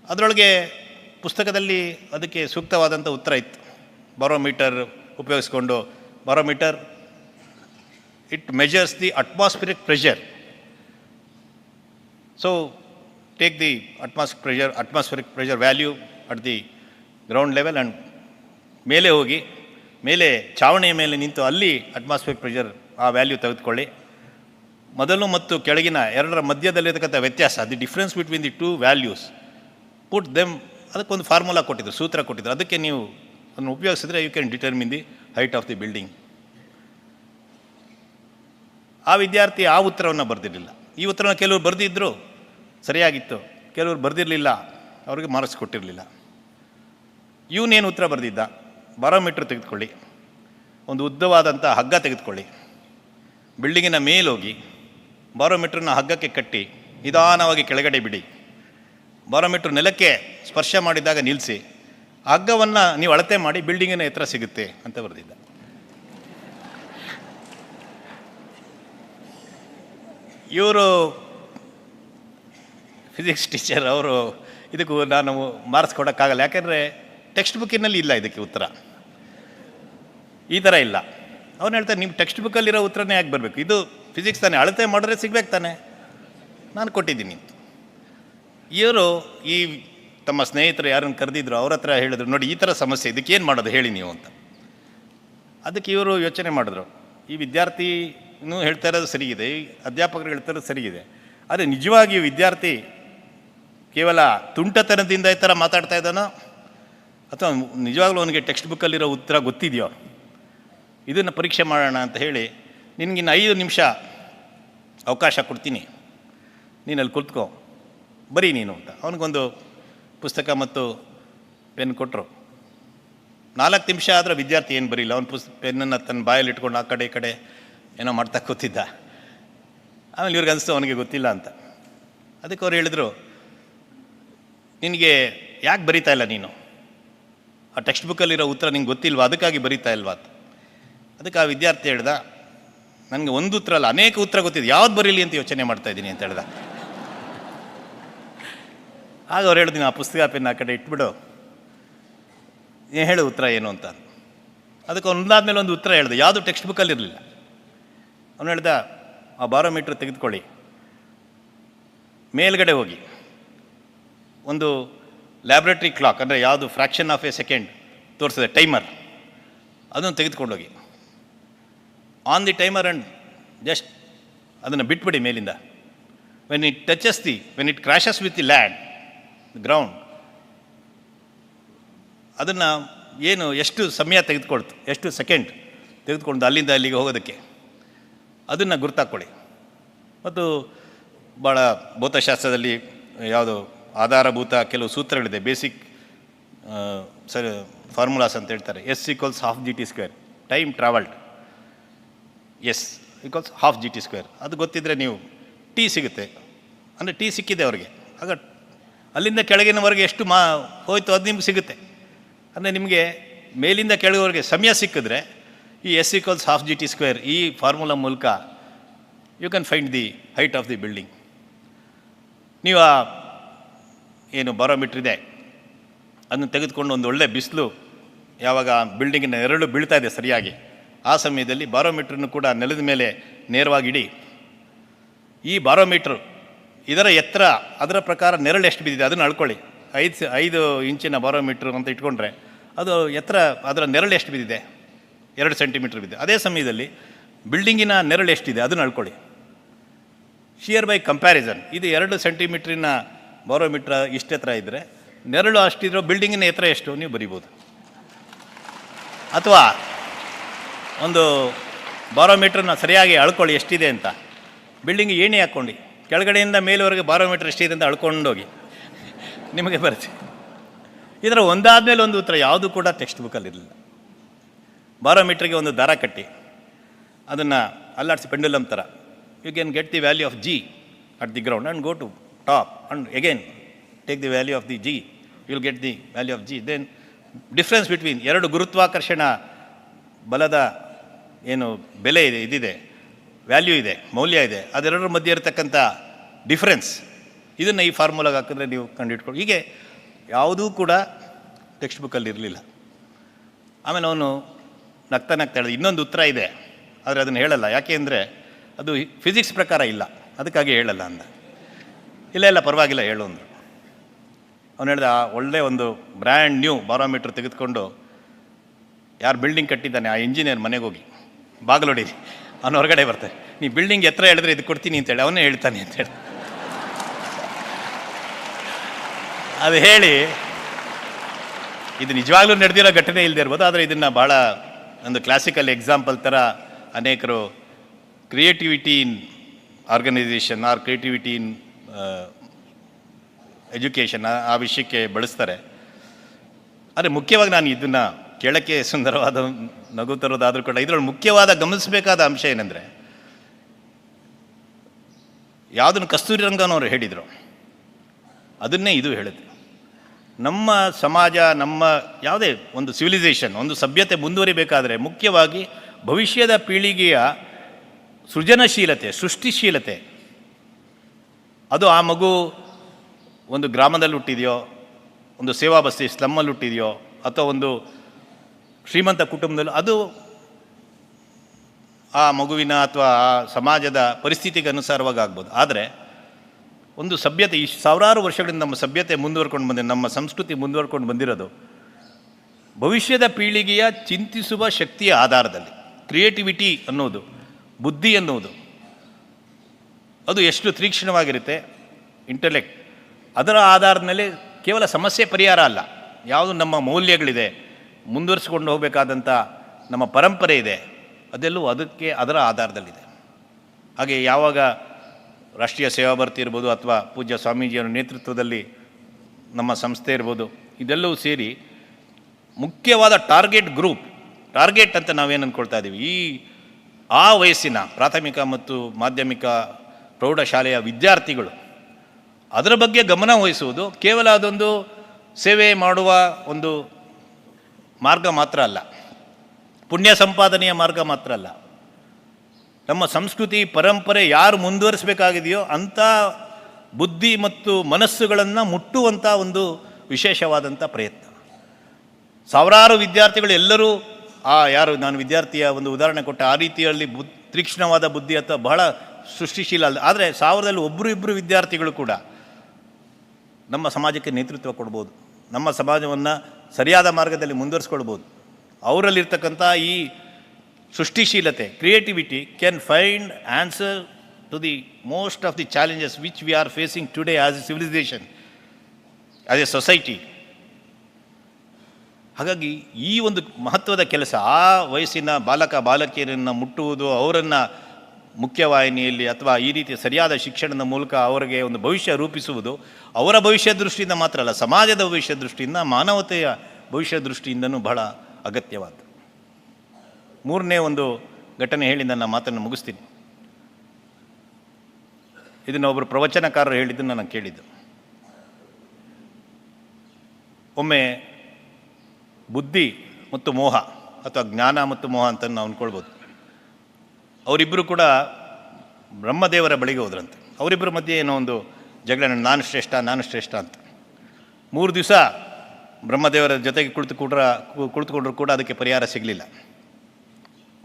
ಅದರೊಳಗೆ ಪುಸ್ತಕದಲ್ಲಿ ಅದಕ್ಕೆ ಸೂಕ್ತವಾದಂಥ ಉತ್ತರ ಇತ್ತು. ಬಾರೋಮೀಟರ್ ಉಪಯೋಗಿಸ್ಕೊಂಡು, barometer, it measures the atmospheric pressure. So take the atmospheric pressure, atmospheric pressure value at the ground level and ಮೇಲೆ ಹೋಗಿ ಮೇಲೆ ಛಾವಣಿಯ ಮೇಲೆ ನಿಂತು ಅಲ್ಲಿ ಅಟ್ಮಾಸ್ಫಿರಿಕ್ ಪ್ರೆಷರ್ ಆ ವ್ಯಾಲ್ಯೂ ತೆಗೆದುಕೊಳ್ಳಿ. ಮೊದಲು ಮತ್ತು ಕೆಳಗಿನ ಎರಡರ ಮಧ್ಯದಲ್ಲಿರ್ತಕ್ಕಂಥ ವ್ಯತ್ಯಾಸ the difference between the two values put them ಅದಕ್ಕೊಂದು ಫಾರ್ಮುಲಾ ಕೊಟ್ಟಿದ್ರು ಸೂತ್ರ ಕೊಟ್ಟಿದ್ರು. ಅದಕ್ಕೆ ನೀವು ಅದನ್ನು ಉಪಯೋಗಿಸಿದ್ರೆ you can determine the height of the building ಆ ವಿದ್ಯಾರ್ಥಿ ಆ ಉತ್ತರವನ್ನು ಬರೆದಿರಲಿಲ್ಲ. ಈ ಉತ್ತರವನ್ನು ಕೆಲವರು ಬರೆದಿದ್ದರು ಸರಿಯಾಗಿತ್ತು. ಕೆಲವರು ಬರೆದಿರಲಿಲ್ಲ. ಅವ್ರಿಗೆ ಮಾರ್ಕ್ಸ್ ಕೊಟ್ಟಿರಲಿಲ್ಲ. ಇವನೇನು ಉತ್ತರ ಬರೆದಿದ್ದ? ಬಾರೋಮೀಟ್ರ್ ತೆಗೆದುಕೊಳ್ಳಿ. ಒಂದು ಉದ್ದವಾದಂಥ ಹಗ್ಗ ತೆಗೆದುಕೊಳ್ಳಿ. ಬಿಲ್ಡಿಂಗಿನ ಮೇಲೋಗಿ ಬಾರೋಮೀಟ್ರನ್ನ ಹಗ್ಗಕ್ಕೆ ಕಟ್ಟಿ ನಿಧಾನವಾಗಿ ಕೆಳಗಡೆ ಬಿಡಿ. ಬಾರೋಮೀಟ್ರ್ ನೆಲಕ್ಕೆ ಸ್ಪರ್ಶ ಮಾಡಿದಾಗ ನಿಲ್ಲಿಸಿ ಹಗ್ಗವನ್ನು ನೀವು ಅಳತೆ ಮಾಡಿ ಬಿಲ್ಡಿಂಗಿನ ಎತ್ತರ ಸಿಗುತ್ತೆ ಅಂತ ಬರೆದಿದ್ದ. ಇವರು ಫಿಸಿಕ್ಸ್ ಟೀಚರ್ ಅವರು ಇದಕ್ಕೂ ನಾನು ಮಾರ್ಕ್ಸ್ ಕೊಡೋಕ್ಕಾಗಲ್ಲ ಯಾಕೆಂದರೆ ಟೆಕ್ಸ್ಟ್ ಬುಕ್ಕಿನಲ್ಲಿ ಇಲ್ಲ ಇದಕ್ಕೆ ಉತ್ತರ. ಈ ಥರ ಇಲ್ಲ. ಅವ್ನು ಹೇಳ್ತಾರೆ ನಿಮ್ಮ ಟೆಕ್ಸ್ಟ್ ಬುಕ್ಕಲ್ಲಿರೋ ಉತ್ತರನೇ ಯಾಕೆ ಬರಬೇಕು? ಇದು ಫಿಸಿಕ್ಸ್ ತಾನೇ, ಅಳತೆ ಮಾಡಿದ್ರೆ ಸಿಗ್ಬೇಕು ತಾನೆ? ನಾನು ಕೊಟ್ಟಿದ್ದೀನಿ. ಇವರು ಈ ತಮ್ಮ ಸ್ನೇಹಿತರು ಯಾರನ್ನು ಕರೆದಿದ್ರು, ಅವ್ರ ಹತ್ರ ಹೇಳಿದ್ರು, ನೋಡಿ, ಈ ಥರ ಸಮಸ್ಯೆ, ಇದಕ್ಕೆ ಏನು ಮಾಡೋದು? ಹೇಳಿ ನೀವು ಅಂತ. ಅದಕ್ಕೆ ಇವರು ಯೋಚನೆ ಮಾಡಿದ್ರು. ಈ ವಿದ್ಯಾರ್ಥಿನೂ ಹೇಳ್ತಾ ಇರೋದು ಸರಿಗಿದೆ, ಈ ಅಧ್ಯಾಪಕರು ಹೇಳ್ತಾ ಇರೋದು ಸರಿಗಿದೆ. ಆದರೆ ನಿಜವಾಗಿ ವಿದ್ಯಾರ್ಥಿ ಕೇವಲ ತುಂಟತನದಿಂದ ಈ ಥರ ಮಾತಾಡ್ತಾ ಇದ್ದಾನೋ? ಅಥವಾ ನಿಜವಾಗ್ಲೂ ಅವನಿಗೆ ಟೆಕ್ಸ್ಟ್ ಬುಕ್ಕಲ್ಲಿರೋ ಉತ್ತರ ಗೊತ್ತಿದೆಯೋ? ಇದನ್ನು ಪರೀಕ್ಷೆ ಮಾಡೋಣ ಅಂತ ಹೇಳಿ ನಿನಗಿನ್ನು ಐದು ನಿಮಿಷ ಅವಕಾಶ ಕೊಡ್ತೀನಿ. ನೀನು ಅಲ್ಲಿ ಕುತ್ಕೋ. ಬರೀ ನೀನು ಅಂತ. ಅವನಿಗೊಂದು ಪುಸ್ತಕ ಮತ್ತು ಪೆನ್ ಕೊಟ್ಟರು ನಾಲ್ಕು ನಿಮಿಷ ಆದರೆ ವಿದ್ಯಾರ್ಥಿ ಏನು ಬರೀಲ್ಲ. ಅವನು ಪುಸ್, ಪೆನ್ನನ್ನು ತನ್ನ ಬಾಯಲ್ಲಿ ಇಟ್ಕೊಂಡು ಆ ಕಡೆ ಈ ಕಡೆ ಏನೋ ಮಾಡ್ತಾ ಕೂತಿದ್ದ. ಆಮೇಲೆ ಇವ್ರಿಗೆ ಅನಿಸ್ತು ಅವನಿಗೆ ಗೊತ್ತಿಲ್ಲ ಅಂತ. ಅದಕ್ಕೆ ಅವ್ರು ಹೇಳಿದರು ನಿನಗೆ ಯಾಕೆ ಬರಿತಾ ಇಲ್ಲ ನೀನು? ಆ ಟೆಕ್ಸ್ಟ್ ಬುಕ್ಕಲ್ಲಿರೋ ಉತ್ತರ ನಿಂಗೆ ಗೊತ್ತಿಲ್ವಾ? ಅದಕ್ಕಾಗಿ ಬರಿತಾ ಇಲ್ವಾ ಅದಕ್ಕೆ ಆ ವಿದ್ಯಾರ್ಥಿ ಹೇಳ್ದ, ನನಗೆ ಒಂದು ಉತ್ತರ ಅಲ್ಲ, ಅನೇಕ ಉತ್ತರ ಗೊತ್ತಿದೆ. ಯಾವ್ದು ಬರೀಲಿ ಅಂತ ಯೋಚನೆ ಮಾಡ್ತಾ ಇದ್ದೀನಿ ಅಂತ ಹೇಳ್ದ. ಆಗ ಅವ್ರು ಹೇಳಿದ್ದೀನಿ ಆ ಪುಸ್ತಕ ಪೆನ್ ಆ ಕಡೆ ಇಟ್ಬಿಡು. ಹೇಳು ಉತ್ತರ ಏನು ಅಂತ. ಅದಕ್ಕೆ ಒಂದಾದ್ಮೇಲೆ ಒಂದು ಉತ್ತರ ಹೇಳ್ದೆ, ಯಾವುದು ಟೆಕ್ಸ್ಟ್ ಬುಕ್ಕಲ್ಲಿ ಇರಲಿಲ್ಲ ಅವನು ಹೇಳ್ದ, ಆ ಬಾರೋಮೀಟ್ರ್ ತೆಗೆದುಕೊಳ್ಳಿ. ಮೇಲ್ಗಡೆ ಹೋಗಿ. ಒಂದು ಲ್ಯಾಬ್ರೇಟ್ರಿ ಕ್ಲಾಕ್ ಅಂದರೆ ಯಾವುದು ಫ್ರ್ಯಾಕ್ಷನ್ ಆಫ್ ಎ ಸೆಕೆಂಡ್ ತೋರಿಸಿದೆ ಟೈಮರ್ ಅದನ್ನು ತೆಗೆದುಕೊಂಡೋಗಿ. On the timer and just ಅದನ್ನು ಬಿಟ್ಬಿಡಿ ಮೇಲಿಂದ. When it touches the when it crashes with the land ground ಅದನ್ನು ಏನು, ಎಷ್ಟು ಸಮಯ ತೆಗೆದುಕೊಳ್ತು, ಎಷ್ಟು ಸೆಕೆಂಡ್ ತೆಗೆದುಕೊಂಡು ಅಲ್ಲಿಂದ ಅಲ್ಲಿಗೆ ಹೋಗೋದಕ್ಕೆ, ಅದನ್ನು ಗುರ್ತಾಕ್ಕೊಳ್ಳಿ. ಮತ್ತು ಭಾಳ ಭೌತಶಾಸ್ತ್ರದಲ್ಲಿ ಯಾವುದು ಆಧಾರಭೂತ ಕೆಲವು ಸೂತ್ರಗಳಿದೆ ಬೇಸಿಕ್ ಸರ್ ಫಾರ್ಮುಲಾಸ್ ಅಂತ ಹೇಳ್ತಾರೆ. S equals half G T square time travelled S equals half G T square ಅದು ಗೊತ್ತಿದ್ದರೆ ನೀವು ಟಿ ಸಿಗುತ್ತೆ. ಅಂದರೆ ಟಿ ಸಿಕ್ಕಿದೆ ಅವ್ರಿಗೆ. ಆಗ ಅಲ್ಲಿಂದ ಕೆಳಗಿನವರೆಗೆ ಎಷ್ಟು ಮಾ, ಹೋಯ್ತು ಅದು ನಿಮ್ಗೆ ಸಿಗುತ್ತೆ. ಅಂದರೆ ನಿಮಗೆ ಮೇಲಿಂದ ಕೆಳಗವರೆಗೆ ಸಮಯ ಸಿಕ್ಕಿದ್ರೆ ಈ S equals half G T square ಈ ಫಾರ್ಮುಲಾ ಮೂಲಕ you can find the height of the building ನೀವು ಆ ಏನು ಬಾರೋಮೀಟ್ರ್ ಇದೆ, ಅದನ್ನು ತೆಗೆದುಕೊಂಡು ಒಂದು ಒಳ್ಳೆ ಬಿಸಿಲು, ಯಾವಾಗ ಬಿಲ್ಡಿಂಗಿನ ನೆರಳು ಬೀಳ್ತಾ ಇದೆ ಸರಿಯಾಗಿ, ಆ ಸಮಯದಲ್ಲಿ ಬಾರೋಮೀಟ್ರನ್ನು ಕೂಡ ನೆಲದ ಮೇಲೆ ನೇರವಾಗಿ ಇಡಿ. ಈ ಬಾರೋಮೀಟ್ರ್ ಇದರ ಎತ್ತರ, ಅದರ ಪ್ರಕಾರ ನೆರಳು ಎಷ್ಟು ಬಿದ್ದಿದೆ ಅದನ್ನು ಅಳ್ಕೊಳ್ಳಿ. ಐದು ಐದು ಇಂಚಿನ ಬಾರೋಮೀಟ್ರ್ ಅಂತ ಇಟ್ಕೊಂಡ್ರೆ ಅದು ಎತ್ತರ, ಅದರ ನೆರಳು ಎಷ್ಟು ಬಿದ್ದಿದೆ? ಎರಡು ಸೆಂಟಿಮೀಟ್ರ್ ಬಿದ್ದಿದೆ. ಅದೇ ಸಮಯದಲ್ಲಿ ಬಿಲ್ಡಿಂಗಿನ ನೆರಳು ಎಷ್ಟಿದೆ ಅದನ್ನು ಅಳ್ಕೊಳ್ಳಿ. ಶಿಯರ್ ಬೈ ಕಂಪ್ಯಾರಿಸನ್ ಇದು ಎರಡು ಸೆಂಟಿಮೀಟ್ರಿನ ಬಾರೋಮೀಟ್ರ್ ಇಷ್ಟೆತ್ರ ಇದ್ದರೆ ನೆರಳು ಅಷ್ಟಿದ್ರು ಬಿಲ್ಡಿಂಗಿನ ಎತ್ತರ ಎಷ್ಟು? ನೀವು ಬರಿಬೋದು. ಅಥವಾ ಒಂದು ಬಾರೋಮೀಟ್ರನ್ನ ಸರಿಯಾಗಿ ಅಳ್ಕೊಳ್ಳಿ, ಎಷ್ಟಿದೆ ಅಂತ. ಬಿಲ್ಡಿಂಗ್ ಏಣಿ ಹಾಕ್ಕೊಂಡು, ಕೆಳಗಡೆಯಿಂದ ಮೇಲುವರೆಗೆ ಬಾರೋಮೀಟ್ರ್ ಎಷ್ಟಿದೆ ಅಂತ ಅಳ್ಕೊಂಡೋಗಿ ನಿಮಗೆ ಬರುತ್ತೆ. ಇದರ ಒಂದಾದ್ಮೇಲೆ ಒಂದು ಉತ್ತರ ಯಾವುದು ಕೂಡ ಟೆಕ್ಸ್ಟ್ ಬುಕ್ಕಲ್ಲಿ ಇರಲಿಲ್ಲ. ಬಾರೋಮೀಟ್ರಿಗೆ ಒಂದು ದಾರ ಕಟ್ಟಿ. ಅದನ್ನು ಅಲ್ಲಾಡಿಸಿ ಪೆಂಡುಲಮ್ ಥರ you can get the value of G at the ground and go to top again, take take the value of the G will get the value of g. Then difference between ಎರಡು ಗುರುತ್ವಾಕರ್ಷಣ ಬಲದ ಏನು ಬೆಲೆ ಇದೆ, ಇದಿದೆ value ಇದೆ, ಮೌಲ್ಯ ಇದೆ, ಅದೆರಡರ ಮಧ್ಯೆ ಇರತಕ್ಕಂಥ ಡಿಫ್ರೆನ್ಸ್ ಇದನ್ನು ಈ ಫಾರ್ಮುಲಾಗೆ ಹಾಕಿದ್ರೆ ನೀವು ಕಂಡುಹಿಡ್ಕೊಳ್ಳಿ ಹೀಗೆ ಯಾವುದೂ ಕೂಡ ಟೆಕ್ಸ್ಟ್ ಬುಕ್ಕಲ್ಲಿ ಇರಲಿಲ್ಲ. ಆಮೇಲೆ ಅವನು ನಗ್ತಾ ನಗ್ತಾ ಇನ್ನೊಂದು ಉತ್ತರ ಇದೆ, ಆದರೆ ಅದನ್ನು ಹೇಳಲ್ಲ. ಯಾಕೆ ಅಂದರೆ ಅದು ಫಿಸಿಕ್ಸ್ ಪ್ರಕಾರ ಇಲ್ಲ. ಅದಕ್ಕಾಗಿ ಹೇಳಲ್ಲ ಅಂದ. ಇಲ್ಲ ಇಲ್ಲ, ಪರವಾಗಿಲ್ಲ, ಹೇಳು ಅಂದರು. ಅವನು ಹೇಳ್ದ, "ಆ ಒಳ್ಳೆ ಒಂದು ಬ್ರ್ಯಾಂಡ್ ನ್ಯೂ ಬಾರೋಮೀಟ್ರ್ ತೆಗೆದುಕೊಂಡು ಯಾರು ಬಿಲ್ಡಿಂಗ್ ಕಟ್ಟಿದ್ದಾನೆ, ಆ ಇಂಜಿನಿಯರ್ ಮನೆಗೆ ಹೋಗಿ. ಬಾಗಿಲು ಹೊಡೀರಿ. ಅವನು ಹೊರಗಡೆ ಬರ್ತಾನೆ ನೀ ಬಿಲ್ಡಿಂಗ್ ಎತ್ತರ ಹೇಳಿದ್ರೆ ಇದು ಕೊಡ್ತೀನಿ ಅಂತೇಳಿ ಅವನೇ ಹೇಳ್ತಾನೆ ಅಂತೇಳಿ ಅದು ಹೇಳಿ, ಇದು ನಿಜವಾಗ್ಲೂ ನಡೆದಿರೋ ಘಟನೆ ಇಲ್ಲದೆ ಇರ್ಬೋದು, ಆದರೆ ಇದನ್ನು ಭಾಳ ಒಂದು ಕ್ಲಾಸಿಕಲ್ ಎಕ್ಸಾಂಪಲ್ ಥರ ಅನೇಕರು creativity in organisation or creativity in education ಆ ವಿಷಯಕ್ಕೆ ಬಳಸ್ತಾರೆ. ಆದರೆ ಮುಖ್ಯವಾಗಿ ನಾನು ಇದನ್ನು ಕೇಳೋಕ್ಕೆ ಸುಂದರವಾದ ನಗು ತರೋದಾದರೂ ಕೂಡ ಇದರಲ್ಲಿ ಮುಖ್ಯವಾದ ಗಮನಿಸಬೇಕಾದ ಅಂಶ ಏನಂದರೆ, ಯಾವುದನ್ನು ಕಸ್ತೂರಿ ರಂಗನವರು ಹೇಳಿದರು, ಅದನ್ನೇ ಇದು ಹೇಳುತ್ತೆ. ನಮ್ಮ ಸಮಾಜ, ನಮ್ಮ ಯಾವುದೇ ಒಂದು ಸಿವಿಲೈಸೇಷನ್ ಒಂದು ಸಭ್ಯತೆ ಮುಂದುವರಿಬೇಕಾದರೆ ಮುಖ್ಯವಾಗಿ ಭವಿಷ್ಯದ ಪೀಳಿಗೆಯ ಸೃಜನಶೀಲತೆ, ಸೃಷ್ಟಿಶೀಲತೆ ಅದು ಆ ಮಗು ಒಂದು ಗ್ರಾಮದಲ್ಲಿ ಹುಟ್ಟಿದೆಯೋ, ಒಂದು ಸೇವಾ ಬಸ್ತಿ ಸ್ಲಮ್ಮಲ್ಲಿ ಹುಟ್ಟಿದೆಯೋ, ಅಥವಾ ಒಂದು ಶ್ರೀಮಂತ ಕುಟುಂಬದಲ್ಲಿ, ಅದು ಆ ಮಗುವಿನ ಅಥವಾ ಆ ಸಮಾಜದ ಪರಿಸ್ಥಿತಿಗೆ ಅನುಸಾರವಾಗಿ ಆಗ್ಬೋದು. ಆದರೆ ಒಂದು ಸಭ್ಯತೆ, ಈ ಸಾವಿರಾರು ವರ್ಷಗಳಿಂದ ನಮ್ಮ ಸಭ್ಯತೆ ಮುಂದುವರ್ಕೊಂಡು ಬಂದಿದೆ, ನಮ್ಮ ಸಂಸ್ಕೃತಿ ಮುಂದುವರ್ಕೊಂಡು ಬಂದಿರೋದು, ಭವಿಷ್ಯದ ಪೀಳಿಗೆಯ ಚಿಂತಿಸುವ ಶಕ್ತಿಯ ಆಧಾರದಲ್ಲಿ, ಕ್ರಿಯೇಟಿವಿಟಿ ಅನ್ನೋದು, ಬುದ್ಧಿ ಅನ್ನೋದು ಅದು ಎಷ್ಟು ತೀಕ್ಷ್ಣವಾಗಿರುತ್ತೆ? ಇಂಟೆಲೆಕ್ಟ್ ಅದರ ಆಧಾರದ ಮೇಲೆ ಕೇವಲ ಸಮಸ್ಯೆ ಪರಿಹಾರ ಅಲ್ಲ. ಯಾವುದು ನಮ್ಮ ಮೌಲ್ಯಗಳಿದೆ, ಮುಂದುವರಿಸಿಕೊಂಡು ಹೋಗಬೇಕಾದಂಥ ನಮ್ಮ ಪರಂಪರೆ ಇದೆ, ಅದೆಲ್ಲವೂ ಅದಕ್ಕೆ ಅದರ ಆಧಾರದಲ್ಲಿದೆ. ಹಾಗೆ ಯಾವಾಗ ರಾಷ್ಟ್ರೀಯ ಸೇವಾ ಭಾರತಿ ಇರ್ಬೋದು ಅಥವಾ ಪೂಜ್ಯ ಸ್ವಾಮೀಜಿಯವರ ನೇತೃತ್ವದಲ್ಲಿ ನಮ್ಮ ಸಂಸ್ಥೆ ಇರ್ಬೋದು, ಇದೆಲ್ಲವೂ ಸೇರಿ ಮುಖ್ಯವಾದ ಟಾರ್ಗೆಟ್ ಗ್ರೂಪ್. ಟಾರ್ಗೆಟ್ ಅಂತ ನಾವೇನು ಅಂದ್ಕೊಳ್ತಾ ಇದ್ದೀವಿ? ಈ ಆ ವಯಸ್ಸಿನ ಪ್ರಾಥಮಿಕ ಮತ್ತು ಮಾಧ್ಯಮಿಕ ಪ್ರೌಢಶಾಲೆಯ ವಿದ್ಯಾರ್ಥಿಗಳು. ಅದರ ಬಗ್ಗೆ ಗಮನ ವಹಿಸುವುದು ಕೇವಲ ಅದೊಂದು ಸೇವೆ ಮಾಡುವ ಒಂದು ಮಾರ್ಗ ಮಾತ್ರ ಅಲ್ಲ. ಪುಣ್ಯ ಸಂಪಾದನೆಯ ಮಾರ್ಗ ಮಾತ್ರ ಅಲ್ಲ. ನಮ್ಮ ಸಂಸ್ಕೃತಿ, ಪರಂಪರೆ ಯಾರು ಮುಂದುವರಿಸಬೇಕಾಗಿದೆಯೋ ಅಂಥ ಬುದ್ಧಿ ಮತ್ತು ಮನಸ್ಸುಗಳನ್ನು ಮುಟ್ಟುವಂಥ ಒಂದು ವಿಶೇಷವಾದಂಥ ಪ್ರಯತ್ನ. ಸಾವಿರಾರು ವಿದ್ಯಾರ್ಥಿಗಳು ಎಲ್ಲರೂ, ಆ ಯಾರು ನಾನು ವಿದ್ಯಾರ್ಥಿಯ ಒಂದು ಉದಾಹರಣೆ ಕೊಟ್ಟ, ಆ ರೀತಿಯಲ್ಲಿ ಬುದ್ ತೀಕ್ಷ್ಣವಾದ ಬುದ್ಧಿ ಅಥವಾ ಬಹಳ ಸೃಷ್ಟಿಶೀಲ ಅಲ್ಲ. ಆದರೆ ಸಾವಿರದಲ್ಲಿ ಒಬ್ಬರು ಇಬ್ಬರು ವಿದ್ಯಾರ್ಥಿಗಳು ಕೂಡ ನಮ್ಮ ಸಮಾಜಕ್ಕೆ ನೇತೃತ್ವ ಕೊಡ್ಬೋದು. ನಮ್ಮ ಸಮಾಜವನ್ನು ಸರಿಯಾದ ಮಾರ್ಗದಲ್ಲಿ ಮುಂದುವರಿಸ್ಕೊಳ್ಬೋದು. ಅವರಲ್ಲಿರ್ತಕ್ಕಂಥ ಈ ಸೃಷ್ಟಿಶೀಲತೆ creativity can find answer to the most of the challenges which we are facing today as a civilisation as a society ಹಾಗಾಗಿ ಈ ಒಂದು ಮಹತ್ವದ ಕೆಲಸ, ಆ ವಯಸ್ಸಿನ ಬಾಲಕ, ಬಾಲಕಿಯರನ್ನು ಮುಟ್ಟುವುದು, ಅವರನ್ನು ಮುಖ್ಯವಾಹಿನಿಯಲ್ಲಿ ಅಥವಾ ಈ ರೀತಿ ಸರಿಯಾದ ಶಿಕ್ಷಣದ ಮೂಲಕ ಅವರಿಗೆ ಒಂದು ಭವಿಷ್ಯ ರೂಪಿಸುವುದು ಅವರ ಭವಿಷ್ಯ ದೃಷ್ಟಿಯಿಂದ ಮಾತ್ರ ಅಲ್ಲ, ಸಮಾಜದ ಭವಿಷ್ಯ ದೃಷ್ಟಿಯಿಂದ, ಮಾನವತೆಯ ಭವಿಷ್ಯ ದೃಷ್ಟಿಯಿಂದನೂ ಬಹಳ ಅಗತ್ಯವಾದ ಮೂರನೇ ಒಂದು ಘಟನೆ ಹೇಳಿ ನನ್ನ ಮಾತನ್ನು ಮುಗಿಸ್ತೀನಿ. ಇದನ್ನು ಒಬ್ಬರು ಪ್ರವಚನಕಾರರು ಹೇಳಿದ್ದನ್ನು ನಾನು ಕೇಳಿದ್ದು. ಒಮ್ಮೆ ಬುದ್ಧಿ ಮತ್ತು ಮೋಹ ಅಥವಾ ಜ್ಞಾನ ಮತ್ತು ಮೋಹ ಅಂತ ನಾವು ಅಂದ್ಕೊಳ್ಬೋದು ಅವರಿಬ್ಬರು ಕೂಡ ಬ್ರಹ್ಮದೇವರ ಬಳಿಗೆ ಹೋದ್ರಂತೆ. ಅವರಿಬ್ಬರ ಮಧ್ಯೆ ಏನೋ ಒಂದು ಜಗಳ, ನಾನು ಶ್ರೇಷ್ಠ ನಾನು ಶ್ರೇಷ್ಠ ಅಂತ. ಮೂರು ದಿವಸ ಬ್ರಹ್ಮದೇವರ ಜೊತೆಗೆ ಕುಳಿತು ಕೂಡ ಕುಳಿತುಕೊಂಡ್ರು ಕೂಡ ಅದಕ್ಕೆ ಪರಿಹಾರ ಸಿಗಲಿಲ್ಲ.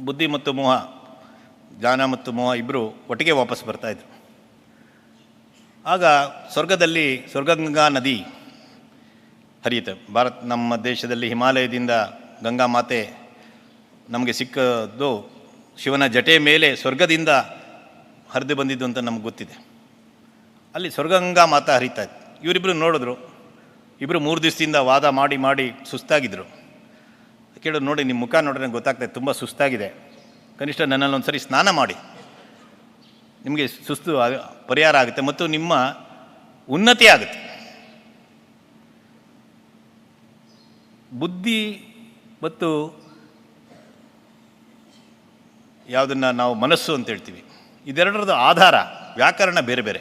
ಬುದ್ಧಿ ಮತ್ತು ಮೋಹ, ಜ್ಞಾನ ಮತ್ತು ಮೋಹ ಇಬ್ಬರು ಒಟ್ಟಿಗೆ ವಾಪಸ್ ಬರ್ತಾಯಿದ್ರು ಆಗ ಸ್ವರ್ಗದಲ್ಲಿ ಸ್ವರ್ಗಗಂಗಾ ನದಿ ಹರಿಯುತ್ತೆ. ಭಾರತ, ನಮ್ಮ ದೇಶದಲ್ಲಿ ಹಿಮಾಲಯದಿಂದ ಗಂಗಾ ಮಾತೆ ನಮಗೆ ಸಿಕ್ಕದ್ದು ಶಿವನ ಜಟೆ ಮೇಲೆ ಸ್ವರ್ಗದಿಂದ ಹರಿದು ಬಂದಿದ್ದು ಅಂತ ನಮ್ಗೆ ಗೊತ್ತಿದೆ. ಅಲ್ಲಿ ಸ್ವರ್ಗಂಗಾ ಮಾತಾ ಹರಿತಾ ಇತ್ತು. ಇವರಿಬ್ಬರು ನೋಡಿದ್ರು. ಇಬ್ಬರು ಮೂರು ದಿವಸದಿಂದ ವಾದ ಮಾಡಿ ಮಾಡಿ ಸುಸ್ತಾಗಿದ್ದರು ಕೇಳೋದು ನೋಡಿ ನಿಮ್ಮ ಮುಖ ನೋಡಿದ್ರೆ ಗೊತ್ತಾಗ್ತದೆ ತುಂಬ ಸುಸ್ತಾಗಿದೆ. ಕನಿಷ್ಠ ನನ್ನಲ್ಲಿ ಒಂದು ಸರಿ ಸ್ನಾನ ಮಾಡಿ. ನಿಮಗೆ ಸುಸ್ತು ಪರಿಹಾರ ಆಗುತ್ತೆ ಮತ್ತು ನಿಮ್ಮ ಉನ್ನತಿ ಆಗುತ್ತೆ. ಬುದ್ಧಿ ಮತ್ತು ಯಾವುದನ್ನು ನಾವು ಮನಸ್ಸು ಅಂತ ಹೇಳ್ತೀವಿ. ಇದೆರಡರದ್ದು ಆಧಾರ, ವ್ಯಾಕರಣ ಬೇರೆ ಬೇರೆ.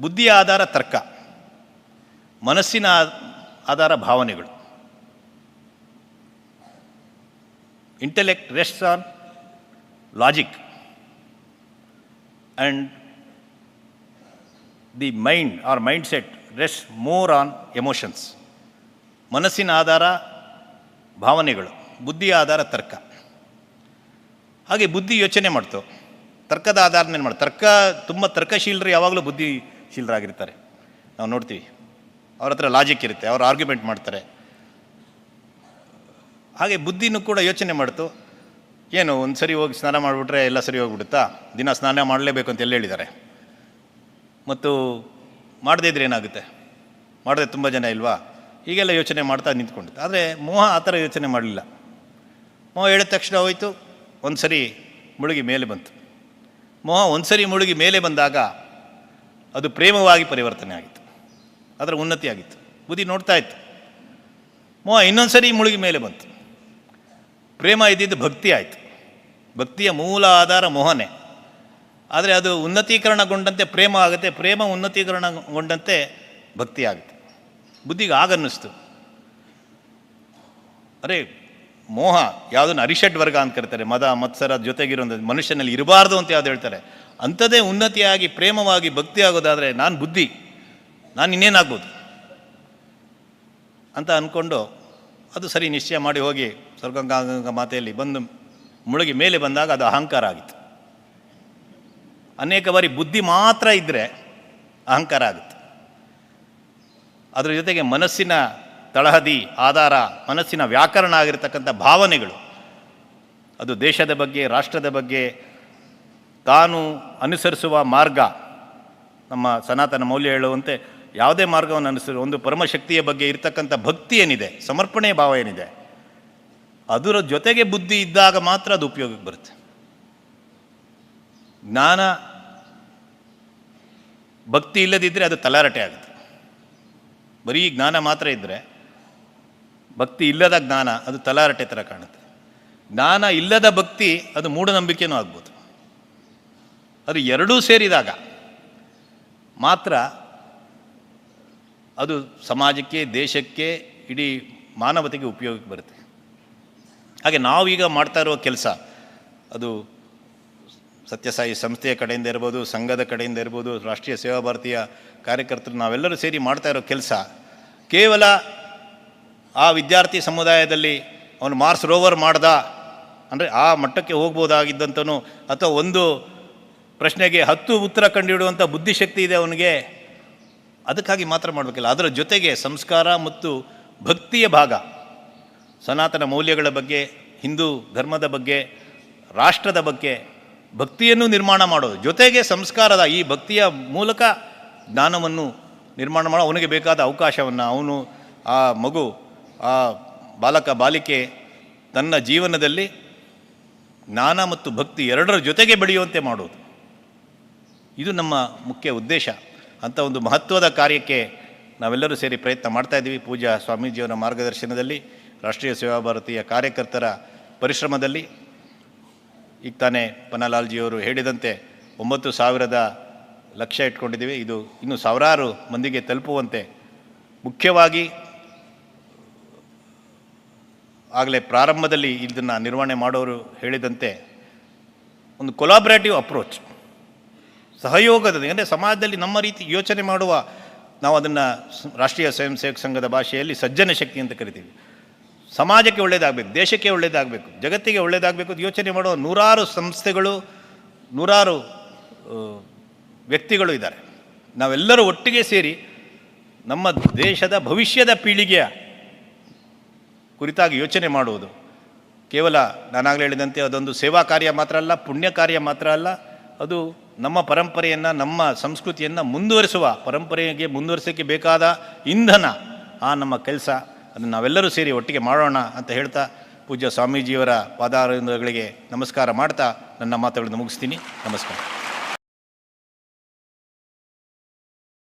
ಬುದ್ಧಿಯ ಆಧಾರ ತರ್ಕ, ಮನಸ್ಸಿನ ಆಧಾರ ಭಾವನೆಗಳು. Intellect rest on logic and the mind or mind set rest more on emotions ಮನಸ್ಸಿನ ಆಧಾರ ಭಾವನೆಗಳು, ಬುದ್ಧಿಯ ಆಧಾರ ತರ್ಕ. ಹಾಗೆ ಬುದ್ಧಿ ಯೋಚನೆ ಮಾಡ್ತು ತರ್ಕದ ಆಧಾರ ಮೇಲೆ ಮಾಡಿ ತರ್ಕ ತುಂಬ ತರ್ಕಶೀಲರು ಯಾವಾಗಲೂ ಬುದ್ಧಿಶೀಲರಾಗಿರ್ತಾರೆ. ನಾವು ನೋಡ್ತೀವಿ. ಅವ್ರ ಹತ್ರ ಲಾಜಿಕ್ ಇರುತ್ತೆ. ಅವ್ರು ಆರ್ಗ್ಯುಮೆಂಟ್ ಮಾಡ್ತಾರೆ. ಹಾಗೆ ಬುದ್ಧಿನೂ ಕೂಡ ಯೋಚನೆ ಮಾಡ್ತು. ಏನು, ಒಂದು ಸರಿ ಹೋಗಿ ಸ್ನಾನ ಮಾಡಿಬಿಟ್ರೆ ಎಲ್ಲ ಸರಿ ಹೋಗ್ಬಿಡುತ್ತಾ? ದಿನ ಸ್ನಾನ ಮಾಡಲೇಬೇಕು ಅಂತ ಎಲ್ಲ ಹೇಳಿದ್ದಾರೆ? ಮತ್ತು ಮಾಡದೇ ಇದ್ರೆ ಏನಾಗುತ್ತೆ? ಮಾಡದೆ ತುಂಬ ಜನ ಇಲ್ವಾ? ಹೀಗೆಲ್ಲ ಯೋಚನೆ ಮಾಡ್ತಾ ನಿಂತ್ಕೊಂಡಿತ್ತು. ಆದರೆ ಮೋಹ ಆ ಥರ ಯೋಚನೆ ಮಾಡಲಿಲ್ಲ. ಮೋಹ ಹೇಳಿದ ತಕ್ಷಣ ಹೋಯಿತು. ಒಂದು ಸರಿ ಮುಳುಗಿ ಮೇಲೆ ಬಂತು. ಮೋಹ ಒಂದು ಸರಿ ಮುಳುಗಿ ಮೇಲೆ ಬಂದಾಗ ಅದು ಪ್ರೇಮವಾಗಿ ಪರಿವರ್ತನೆ ಆಗಿತ್ತು. ಅದರ ಉನ್ನತಿ ಆಗಿತ್ತು. ಬುದ್ಧಿ ನೋಡ್ತಾ ಇತ್ತು. ಮೋಹ ಇನ್ನೊಂದು ಸರಿ ಮುಳುಗಿ ಮೇಲೆ ಬಂತು. ಪ್ರೇಮ ಇದ್ದಿದ್ದು ಭಕ್ತಿ ಆಯಿತು. ಭಕ್ತಿಯ ಮೂಲ ಆಧಾರ ಮೋಹನೆ. ಆದರೆ ಅದು ಉನ್ನತೀಕರಣಗೊಂಡಂತೆ ಪ್ರೇಮ ಆಗುತ್ತೆ, ಪ್ರೇಮ ಉನ್ನತೀಕರಣಗೊಂಡಂತೆ ಭಕ್ತಿ ಆಗುತ್ತೆ. ಬುದ್ಧಿಗೆ ಆಗನ್ನಿಸ್ತು ಅರೆ ಮೋಹ ಯಾವುದನ್ನು ಅರಿಷಡ್ ವರ್ಗ ಅಂತ ಕರೀತಾರೆ, ಮದ, ಮತ್ಸರ ಜೊತೆಗಿರೋ ಮನುಷ್ಯನಲ್ಲಿ ಇರಬಾರ್ದು ಅಂತ ಯಾವ್ದು ಹೇಳ್ತಾರೆ. ಅಂಥದ್ದೇ ಉನ್ನತಿಯಾಗಿ, ಪ್ರೇಮವಾಗಿ ಭಕ್ತಿ ಆಗೋದಾದರೆ ನಾನು ಬುದ್ಧಿ, ನಾನು ಇನ್ನೇನಾಗ್ಬೋದು? ಅಂತ ಅಂದ್ಕೊಂಡು ಅದು ಸರಿ ನಿಶ್ಚಯ ಮಾಡಿ ಹೋಗಿ ಸ್ವರ್ಗಂಗಾಂಗ ಮಾತೆಯಲ್ಲಿ ಬಂದು ಮುಳುಗಿ ಮೇಲೆ ಬಂದಾಗ ಅದು ಅಹಂಕಾರ ಆಗಿತ್ತು. ಅನೇಕ ಬಾರಿ ಬುದ್ಧಿ ಮಾತ್ರ ಇದ್ದರೆ ಅಹಂಕಾರ ಆಗುತ್ತೆ. ಅದರ ಜೊತೆಗೆ ಮನಸ್ಸಿನ ತಳಹದಿ ಆಧಾರ ಮನಸ್ಸಿನ ವ್ಯಾಕರಣ ಆಗಿರತಕ್ಕಂಥ ಭಾವನೆಗಳು. ಅದು ದೇಶದ ಬಗ್ಗೆ, ರಾಷ್ಟ್ರದ ಬಗ್ಗೆ ತಾನು ಅನುಸರಿಸುವ ಮಾರ್ಗ. ನಮ್ಮ ಸನಾತನ ಮೌಲ್ಯ ಹೇಳುವಂತೆ ಯಾವುದೇ ಮಾರ್ಗವನ್ನು ಅನುಸರಿ, ಒಂದು ಪರಮಶಕ್ತಿಯ ಬಗ್ಗೆ ಇರತಕ್ಕಂಥ ಭಕ್ತಿ ಏನಿದೆ ಸಮರ್ಪಣೆಯ ಭಾವ ಏನಿದೆ, ಅದರ ಜೊತೆಗೆ ಬುದ್ಧಿ ಇದ್ದಾಗ ಮಾತ್ರ ಅದು ಉಪಯೋಗಕ್ಕೆ ಬರುತ್ತೆ. ಜ್ಞಾನ ಭಕ್ತಿ ಇಲ್ಲದಿದ್ದರೆ ಅದು ತಲಾರಟೆ ಆಗುತ್ತೆ. ಬರೀ ಜ್ಞಾನ ಮಾತ್ರ ಇದ್ದರೆ ಭಕ್ತಿ ಇಲ್ಲದ ಜ್ಞಾನ ಅದು ತಲಾರಟೆ ಥರ ಕಾಣುತ್ತೆ. ಜ್ಞಾನ ಇಲ್ಲದ ಭಕ್ತಿ ಅದು ಮೂಢನಂಬಿಕೆನೂ ಆಗ್ಬೋದು. ಅದು ಎರಡೂ ಸೇರಿದಾಗ ಮಾತ್ರ ಅದು ಸಮಾಜಕ್ಕೆ, ದೇಶಕ್ಕೆ, ಇಡೀ ಮಾನವತೆಗೆ ಉಪಯೋಗಕ್ಕೆ ಬರುತ್ತೆ. ಹಾಗೆ ನಾವೀಗ ಮಾಡ್ತಾ ಇರೋ ಕೆಲಸ ಅದು ಸತ್ಯಸಾಯಿ ಸಂಸ್ಥೆಯ ಕಡೆಯಿಂದ ಇರ್ಬೋದು, ಸಂಘದ ಕಡೆಯಿಂದ ಇರ್ಬೋದು, ರಾಷ್ಟ್ರೀಯ ಸೇವಾ ಭಾರತೀಯ ಕಾರ್ಯಕರ್ತರು ನಾವೆಲ್ಲರೂ ಸೇರಿ ಮಾಡ್ತಾ ಇರೋ ಕೆಲಸ ಕೇವಲ ಆ ವಿದ್ಯಾರ್ಥಿ ಸಮುದಾಯದಲ್ಲಿ ಅವನು ಮಾರ್ಸ್ ರೋವರ್ ಮಾಡ್ದ. ಅಂದರೆ ಆ ಮಟ್ಟಕ್ಕೆ ಹೋಗ್ಬೋದಾಗಿದ್ದಂಥನು ಅಥವಾ ಒಂದು ಪ್ರಶ್ನೆಗೆ ಹತ್ತು ಉತ್ತರ ಕಂಡುಹಿಡುವಂಥ ಬುದ್ಧಿಶಕ್ತಿ ಇದೆ ಅವನಿಗೆ, ಅದಕ್ಕಾಗಿ ಮಾತ್ರ ಮಾಡಬೇಕಿಲ್ಲ. ಅದರ ಜೊತೆಗೆ ಸಂಸ್ಕಾರ ಮತ್ತು ಭಕ್ತಿಯ ಭಾಗ, ಸನಾತನ ಮೌಲ್ಯಗಳ ಬಗ್ಗೆ, ಹಿಂದೂ ಧರ್ಮದ ಬಗ್ಗೆ, ರಾಷ್ಟ್ರದ ಬಗ್ಗೆ ಭಕ್ತಿಯನ್ನು ನಿರ್ಮಾಣ ಮಾಡೋದು ಜೊತೆಗೆ ಸಂಸ್ಕಾರದ ಈ ಭಕ್ತಿಯ ಮೂಲಕ ಜ್ಞಾನವನ್ನು ನಿರ್ಮಾಣ ಮಾಡೋ ಅವನಿಗೆ ಬೇಕಾದ ಅವಕಾಶವನ್ನು ಅವನು ಆ ಮಗು ಆ ಬಾಲಕ ಬಾಲಿಕೆ ತನ್ನ ಜೀವನದಲ್ಲಿ ಜ್ಞಾನ ಮತ್ತು ಭಕ್ತಿ ಎರಡರ ಜೊತೆಗೆ ಬೆಳೆಯುವಂತೆ ಮಾಡುವುದು ಇದು ನಮ್ಮ ಮುಖ್ಯ ಉದ್ದೇಶ. ಅಂಥ ಒಂದು ಮಹತ್ವದ ಕಾರ್ಯಕ್ಕೆ ನಾವೆಲ್ಲರೂ ಸೇರಿ ಪ್ರಯತ್ನ ಮಾಡ್ತಾ ಇದ್ದೀವಿ. ಪೂಜಾ ಸ್ವಾಮೀಜಿಯವರ ಮಾರ್ಗದರ್ಶನದಲ್ಲಿ, ರಾಷ್ಟ್ರೀಯ ಸೇವಾ ಭಾರತೀಯ ಕಾರ್ಯಕರ್ತರ ಪರಿಶ್ರಮದಲ್ಲಿ. ಈಗ ತಾನೇ ಪನ್ನಲಾಲ್ಜಿಯವರು ಹೇಳಿದಂತೆ ಒಂಬತ್ತು ಸಾವಿರದ ಲಕ್ಷ್ಯ ಇಟ್ಕೊಂಡಿದ್ದೀವಿ. ಇದು ಇನ್ನು ಸಾವಿರಾರು ಮಂದಿಗೆ ತಲುಪುವಂತೆ ಮುಖ್ಯವಾಗಿ ಆಗಲೇ ಪ್ರಾರಂಭದಲ್ಲಿ ಇದನ್ನು ನಿರ್ವಹಣೆ ಮಾಡೋರು ಹೇಳಿದಂತೆ ಒಂದು ಕೊಲಾಬ್ರೇಟಿವ್ ಅಪ್ರೋಚ್ ಸಹಯೋಗದ, ಅಂದರೆ ಸಮಾಜದಲ್ಲಿ ನಮ್ಮ ರೀತಿ ಯೋಚನೆ ಮಾಡುವ ನಾವು ಅದನ್ನು ರಾಷ್ಟ್ರೀಯ ಸ್ವಯಂ ಸೇವಕ ಸಂಘದ ಭಾಷೆಯಲ್ಲಿ ಸಜ್ಜನ ಶಕ್ತಿ ಅಂತ ಕರಿತೀವಿ. ಸಮಾಜಕ್ಕೆ ಒಳ್ಳೆಯದಾಗಬೇಕು ದೇಶಕ್ಕೆ ಒಳ್ಳೆಯದಾಗಬೇಕು ಜಗತ್ತಿಗೆ ಒಳ್ಳೆಯದಾಗಬೇಕು ಯೋಚನೆ ಮಾಡುವ ನೂರಾರು ಸಂಸ್ಥೆಗಳು, ನೂರಾರು ವ್ಯಕ್ತಿಗಳು ಇದ್ದಾರೆ. ನಾವೆಲ್ಲರೂ ಒಟ್ಟಿಗೆ ಸೇರಿ ನಮ್ಮ ದೇಶದ ಭವಿಷ್ಯದ ಪೀಳಿಗೆಯ ಕುರಿತಾಗಿ ಯೋಚನೆ ಮಾಡುವುದು. ಕೇವಲ ನಾನಾಗಲೇ ಹೇಳಿದಂತೆ ಅದೊಂದು ಸೇವಾ ಕಾರ್ಯ ಮಾತ್ರ ಅಲ್ಲ, ಪುಣ್ಯ ಕಾರ್ಯ ಮಾತ್ರ ಅಲ್ಲ, ಅದು ನಮ್ಮ ಪರಂಪರೆಯನ್ನು, ನಮ್ಮ ಸಂಸ್ಕೃತಿಯನ್ನು ಮುಂದುವರಿಸುವ, ಪರಂಪರೆಗೆ ಮುಂದುವರಿಸೋಕ್ಕೆ ಬೇಕಾದ ಇಂಧನ, ಆ ನಮ್ಮ ಕೆಲಸ. ಅದನ್ನು ನಾವೆಲ್ಲರೂ ಸೇರಿ ಒಟ್ಟಿಗೆ ಮಾಡೋಣ ಅಂತ ಹೇಳ್ತಾ ಪೂಜ್ಯ ಸ್ವಾಮೀಜಿಯವರ ಪಾದಾರಗಳಿಗೆ ನಮಸ್ಕಾರ ಮಾಡ್ತಾ ನನ್ನ ಮಾತುಗಳನ್ನು ಮುಗಿಸ್ತೀನಿ. ನಮಸ್ಕಾರ.